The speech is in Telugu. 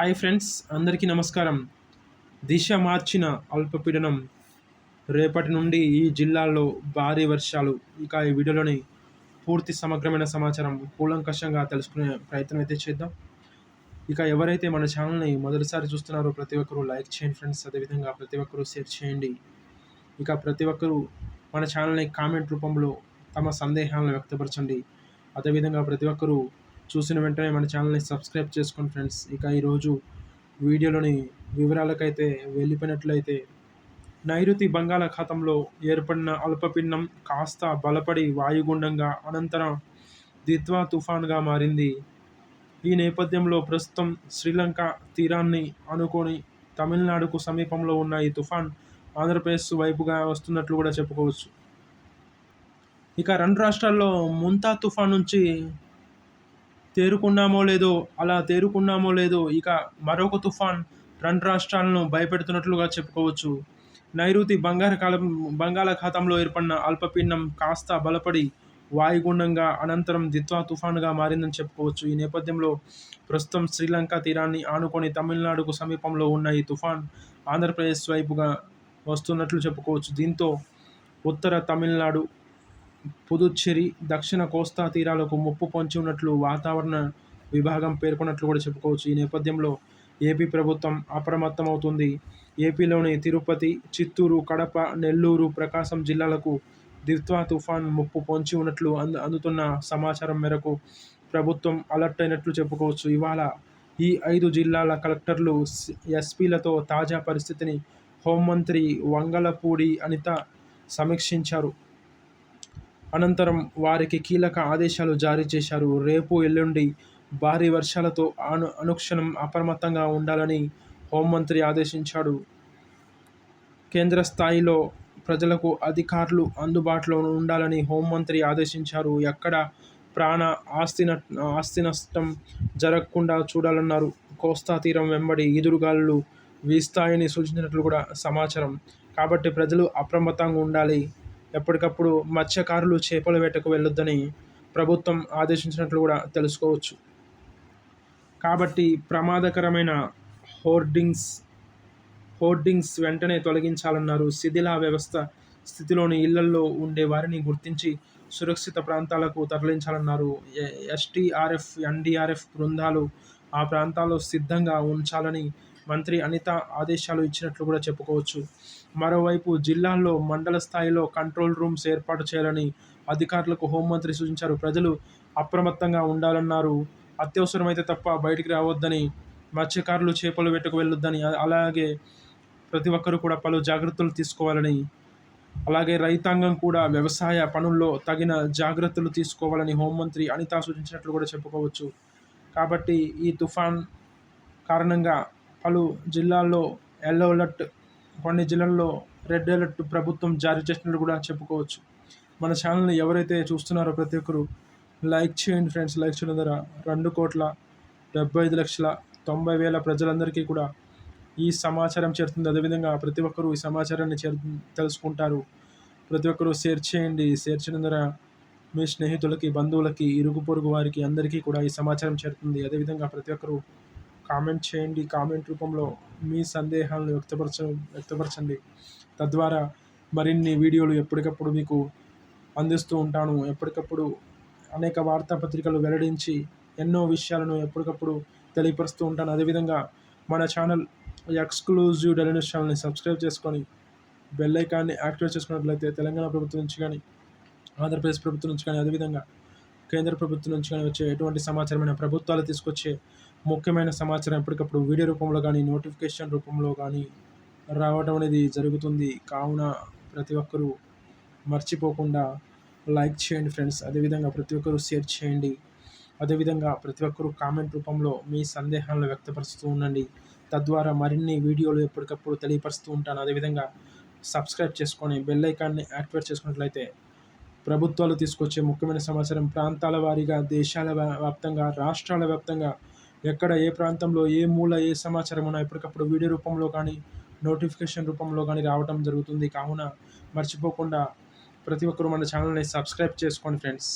హాయ్ ఫ్రెండ్స్ అందరికీ నమస్కారం. దిశ మార్చిన అల్పపీడనం. రేపటి నుండి ఈ జిల్లాల్లో భారీ వర్షాలు. ఇక ఈ వీడియోలోని పూర్తి సమగ్రమైన సమాచారం కూలంకషంగా తెలుసుకునే ప్రయత్నం అయితే చేద్దాం. ఇక ఎవరైతే మన ఛానల్ని మొదటిసారి చూస్తున్నారో ప్రతి ఒక్కరూ లైక్ చేయండి ఫ్రెండ్స్. అదేవిధంగా ప్రతి ఒక్కరూ షేర్ చేయండి. ఇక ప్రతి ఒక్కరూ మన ఛానల్ని కామెంట్ రూపంలో తమ సందేహాలను వ్యక్తపరచండి. అదేవిధంగా ప్రతి ఒక్కరూ చూసిన వెంటనే మన ఛానల్ని సబ్స్క్రైబ్ చేసుకోండి ఫ్రెండ్స్. ఇక ఈరోజు వీడియోలోని వివరాలకైతే వెళ్ళిపోయినట్లయితే నైరుతి బంగాళాఖాతంలో ఏర్పడిన అల్పపిండం కాస్త బలపడి వాయుగుండంగా అనంతరం దిత్వా తుఫాన్గా మారింది. ఈ నేపథ్యంలో ప్రస్తుతం శ్రీలంక తీరాన్ని అనుకొని తమిళనాడుకు సమీపంలో ఉన్న ఈ తుఫాన్ ఆంధ్రప్రదేశ్ వైపుగా వస్తున్నట్లు కూడా చెప్పుకోవచ్చు. ఇక రెండు రాష్ట్రాల్లో ముంతా తుఫాన్ నుంచి తేరుకున్నామో లేదో అలా తేరుకున్నామో లేదో ఇక మరొక తుఫాన్ రెండు రాష్ట్రాలను భయపెడుతున్నట్లుగా చెప్పుకోవచ్చు. నైరుతి బంగాళాఖాతం బంగాళాఖాతంలో ఏర్పడిన అల్పపీడనం కాస్త బలపడి వాయుగుండంగా అనంతరం దిత్వా తుఫానుగా మారిందని చెప్పుకోవచ్చు. ఈ నేపథ్యంలో ప్రస్తుతం శ్రీలంక తీరాన్ని ఆనుకొని తమిళనాడుకు సమీపంలో ఉన్న ఈ తుఫాన్ ఆంధ్రప్రదేశ్ వైపుగా వస్తున్నట్లు చెప్పుకోవచ్చు. దీంతో ఉత్తర తమిళనాడు పుదుచ్చేరి దక్షిణ కోస్తా తీరాలకు ముప్పు పొంచి ఉన్నట్లు వాతావరణ విభాగం పేర్కొన్నట్లు కూడా చెప్పుకోవచ్చు. ఈ నేపథ్యంలో ఏపీ ప్రభుత్వం అప్రమత్తమవుతుంది. ఏపీలోని తిరుపతి చిత్తూరు కడప నెల్లూరు ప్రకాశం జిల్లాలకు దిత్వా తుఫాన్ ముప్పు పొంచి ఉన్నట్లు అందు అందుతున్న సమాచారం మేరకు ప్రభుత్వం అలర్ట్ అయినట్లు చెప్పుకోవచ్చు. ఇవాళ ఈ ఐదు జిల్లాల కలెక్టర్లు ఎస్పీలతో తాజా పరిస్థితిని హోంమంత్రి వంగలపూడి అనిత సమీక్షించారు. అనంతరం వారికి కీలక ఆదేశాలు జారీ చేశారు. రేపు ఎల్లుండి భారీ వర్షాలతో అను అనుక్షణం అప్రమత్తంగా ఉండాలని హోంమంత్రి ఆదేశించాడు. కేంద్ర స్థాయిలో ప్రజలకు అధికారులు అందుబాటులో ఉండాలని హోంమంత్రి ఆదేశించారు. ఎక్కడ ప్రాణ ఆస్తి ఆస్తి నష్టం జరగకుండా చూడాలన్నారు. కోస్తా తీరం వెంబడి ఈదురుగాలు వీస్తాయని సూచించినట్లు కూడా సమాచారం. కాబట్టి ప్రజలు అప్రమత్తంగా ఉండాలి. ఎప్పటికప్పుడు మత్స్యకారులు చేపల వేటకు వెళ్ళొద్దని ప్రభుత్వం ఆదేశించినట్లు కూడా తెలుసుకోవచ్చు. కాబట్టి ప్రమాదకరమైన హోర్డింగ్స్ హోర్డింగ్స్ వెంటనే తొలగించాలన్నారు శిథిల వ్యవస్థ స్థితిలోని ఇళ్ళల్లో ఉండే వారిని గుర్తించి సురక్షిత ప్రాంతాలకు తరలించాలన్నారు ఎస్టీఆర్ఎఫ్ ఎన్డీఆర్ఎఫ్ బృందాలు ఆ ప్రాంతాల్లో సిద్ధంగా ఉంచాలని మంత్రి అనిత ఆదేశాలు ఇచ్చినట్లు కూడా చెప్పుకోవచ్చు. మరోవైపు జిల్లాల్లో మండల స్థాయిలో కంట్రోల్ రూమ్స్ ఏర్పాటు చేయాలని అధికారులకు హోంమంత్రి సూచించారు. ప్రజలు అప్రమత్తంగా ఉండాలన్నారు. అత్యవసరమైతే తప్ప బయటికి రావద్దని మత్స్యకారులు చేపలు వేటకు వెళ్ళొద్దని అలాగే ప్రతి ఒక్కరూ కూడా పలు జాగ్రత్తలు తీసుకోవాలని అలాగే రైతాంగం కూడా వ్యవసాయ పనుల్లో తగిన జాగ్రత్తలు తీసుకోవాలని హోంమంత్రి అనిత సూచించినట్లు కూడా చెప్పుకోవచ్చు. కాబట్టి ఈ తుఫాన్ కారణంగా పలు జిల్లాల్లో ఎల్లో అలర్ట్ కొన్ని జిల్లాల్లో రెడ్ అలర్ట్ ప్రభుత్వం జారీ చేసినట్టు కూడా చెప్పుకోవచ్చు. మన ఛానల్ని ఎవరైతే చూస్తున్నారో ప్రతి ఒక్కరు లైక్ చేయండి ఫ్రెండ్స్. లైక్ చేయడం ద్వారా రెండు కోట్ల డెబ్బై ఐదు లక్షల తొంభై వేల ప్రజలందరికీ కూడా ఈ సమాచారం చేరుతుంది. అదేవిధంగా ప్రతి ఒక్కరూ ఈ సమాచారాన్ని చేరు తెలుసుకుంటారు. ప్రతి ఒక్కరూ షేర్ చేయండి. షేర్ చేయడం ద్వారా మీ స్నేహితులకి బంధువులకి ఇరుగు పొరుగు వారికి అందరికీ కూడా ఈ సమాచారం చేరుతుంది. అదేవిధంగా ప్రతి ఒక్కరూ కామెంట్ చేయండి. కామెంట్ రూపంలో మీ సందేహాలను వ్యక్తపరచ వ్యక్తపరచండి. తద్వారా మరిన్ని వీడియోలు ఎప్పటికప్పుడు మీకు అందిస్తూ ఉంటాను. ఎప్పటికప్పుడు అనేక వార్తాపత్రికలు వెల్లడించి ఎన్నో విషయాలను ఎప్పటికప్పుడు తెలియపరుస్తూ ఉంటాను. అదేవిధంగా మన ఛానల్ ఎక్స్క్లూజివ్ డెలి న్యూస్ ఛానల్ని సబ్స్క్రైబ్ చేసుకొని బెల్ ఐకాన్ని యాక్టివేట్ చేసుకున్నట్లయితే తెలంగాణ ప్రభుత్వం నుంచి కానీ ఆంధ్రప్రదేశ్ ప్రభుత్వం నుంచి కానీ అదేవిధంగా కేంద్ర ప్రభుత్వం నుంచి కానీ వచ్చే ఎటువంటి సమాచారమైన ప్రభుత్వాలు తీసుకొచ్చే ముఖ్యమైన సమాచారం ఎప్పటికప్పుడు వీడియో రూపంలో కానీ నోటిఫికేషన్ రూపంలో కానీ రావడం అనేది జరుగుతుంది. కావున ప్రతి ఒక్కరూ మర్చిపోకుండా లైక్ చేయండి ఫ్రెండ్స్. అదేవిధంగా ప్రతి ఒక్కరూ షేర్ చేయండి. అదేవిధంగా ప్రతి ఒక్కరూ కామెంట్ రూపంలో మీ సందేహాలను వ్యక్తపరుస్తూ ఉండండి. తద్వారా మరిన్ని వీడియోలు ఎప్పటికప్పుడు తెలియపరుస్తూ ఉంటాను. అదేవిధంగా సబ్స్క్రైబ్ చేసుకొని బెల్ ఐకాన్ని యాక్టివేట్ చేసుకున్నట్లయితే ప్రభుత్వాలు తీసుకొచ్చే ముఖ్యమైన సమాచారం ప్రాంతాల వారీగా దేశాల వ్యాప్తంగా రాష్ట్రాల వ్యాప్తంగా ఎక్కడ ఏ ప్రాంతంలో ఏ మూల ఏ సమాచారం ఉన్నా ఎప్పటికప్పుడు వీడియో రూపంలో కానీ నోటిఫికేషన్ రూపంలో కానీ రావడం జరుగుతుంది. కావున మర్చిపోకుండా ప్రతి ఒక్కరు మన ఛానల్ని సబ్స్క్రైబ్ చేసుకోండి ఫ్రెండ్స్.